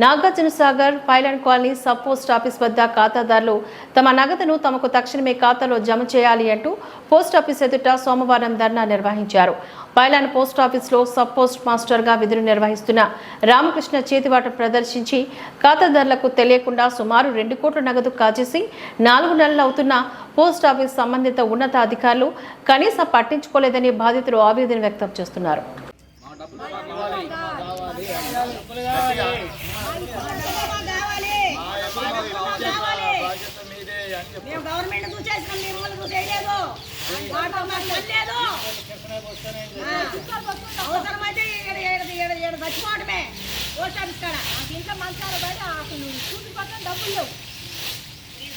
Nagarjuna Sagar pylon colony sub post office వద్ద ఖాతాదారులు తమ నగదును తమకు తక్షణమే ఖాతాలో జమ చేయాలి అంటూ పోస్ట్ ఆఫీస్ ఎదుట సోమవారం ధర్నా నిర్వహించారు. పైలాన్ పోస్ట్ ఆఫీస్లో సబ్ పోస్ట్ మాస్టర్గా విధులు నిర్వహిస్తున్న రామకృష్ణ చేతివాట ప్రదర్శించి ఖాతాదారులకు తెలియకుండా సుమారు రెండు కోట్ల నగదు కాజేసి నాలుగు నెలలు అవుతున్న పోస్ట్ ఆఫీస్ సంబంధిత ఉన్నతాధికారులు కనీసం పట్టించుకోలేదని బాధితులు ఆవేదన వ్యక్తం చేస్తున్నారు. మేము గవర్నమెంట్ చూసేసినాం మేము చూసేయలేదు లేదు ఆ, అవసరమైతే ఈడ చచ్చిపోవడమే పోస్ట్ ఆఫీస్ కాడ ఇంట్లో మంచాల బయట అసలు చూసి పక్కన డబ్బులు లేవు ఇబ్బంది పడుతున్నాయి మరి మాకు కావాలి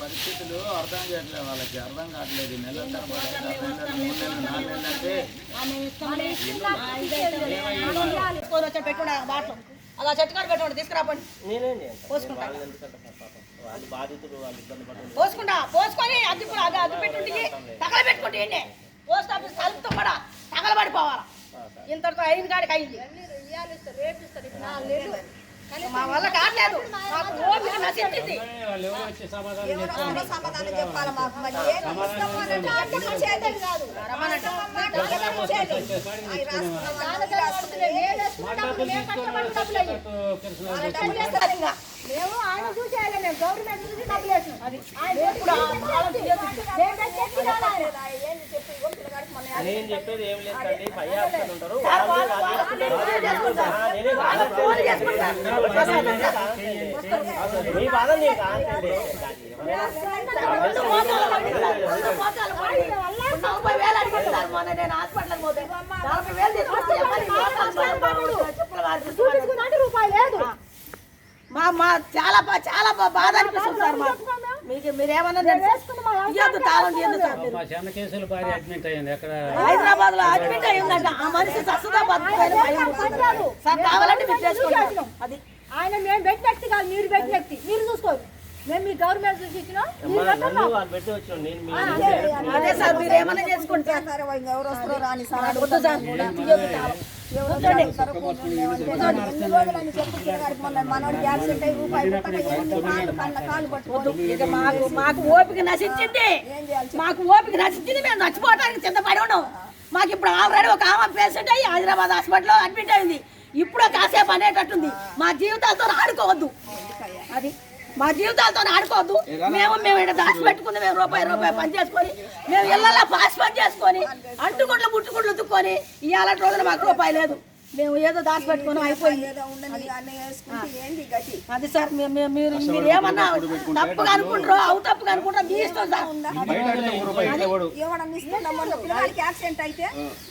పరిస్థితులు అర్థం చేయట్లేదు వాళ్ళకి అర్థం కావట్లేదు. నెల బాటలు. అలా చెట్టు కాడ పెట్టుకోండి తీసుకురాపండి. పోసుకుంటా. పోసుకుంటా. పోసుకొని అద్దె అది అద్దె పెట్టుంటే తగల పెట్టుకుంటే పోస్ట్ ఆఫీస్ తలుపుతో కూడా తగలబడిపోవాలా? ఇంతటితో అయిన కాడికి అయింది. మా వల్ల కావట్లేదు మాకు ఓపిక నశించింది ఎవరో సమాధానం చెప్పాలి మాకు మరి కాదు మేము ఆయన మేము గవర్నమెంట్ చూసి డబ్బులు వేసినాం. నేను చెప్పేది ఏం లేదు తల్లి పై ఆఫీసర్లు ఉంటారు మీ బాధ నేను కాదండి వేలు అడిగిస్తారు మొన్న నేను హాస్పిటల్కి పోతే నలభై వేలు తీసుకొచ్చి రూపాయి లేదు మా మా చాలా చాలా బాధ అనిపిస్తుంది సార్ మాకు. మీకు మీరేమన్నా ఇవ్వద్దు తాళం తీయద్దు సార్ మీరు. మా చిన్న కేసులు భారీ అడ్మిట్ అయ్యింది ఎక్కడ? హైదరాబాద్లో అడ్మిట్ అయ్యిందంట. ఆ మనిషి భయం ఉంది. సార్ కావాలంటే మీరు చేసుకోండి అది ఆయన మేము పెట్టిన వ్యక్తి కాదు. మీరు పెట్టిన వ్యక్తి. మీరు చూసుకోరు మేము మీ గవర్నమెంట్ చూసి ఇచ్చినాం అదే సార్ మీరు చేసుకుంటే ఎవరు వస్తారో రాని సార్ సార్. మాకు మాకు ఓపిక నశించింది. మాకు ఓపిక నశించింది. మేము చచ్చిపోవడానికి చింతపడి ఉన్నాం. మాకు ఇప్పుడు ఆల్రెడీ ఒక ఆమె పేషెంట్ అయ్యి హైదరాబాద్ హాస్పిటల్లో అడ్మిట్ అయింది. ఇప్పుడు కాసేపు అనేటట్టుంది. మా జీవితాలతో ఆడుకోవద్దు. అది మా జీవితాలతో ఆడుకోవద్దు. మేము మేము ఇక్కడ దాచిపెట్టుకుంది మేము రూపాయి రూపాయి పని చేసుకొని మేము ఇళ్ళల్లో పాస్ పని చేసుకొని అంటుకుంట్లు ముట్టుకుంట్లు ఉతుక్కొని ఇవాళ రోజున మాకు రూపాయి లేదు. మేము ఏదో దాచిపెట్టుకుని అయిపోయింది. అది. సార్ మీరు మీరు ఏమన్నా తప్పుగా అనుకుంటారో అవు తప్పుగా అనుకుంటారో మీ ఇష్టం సార్.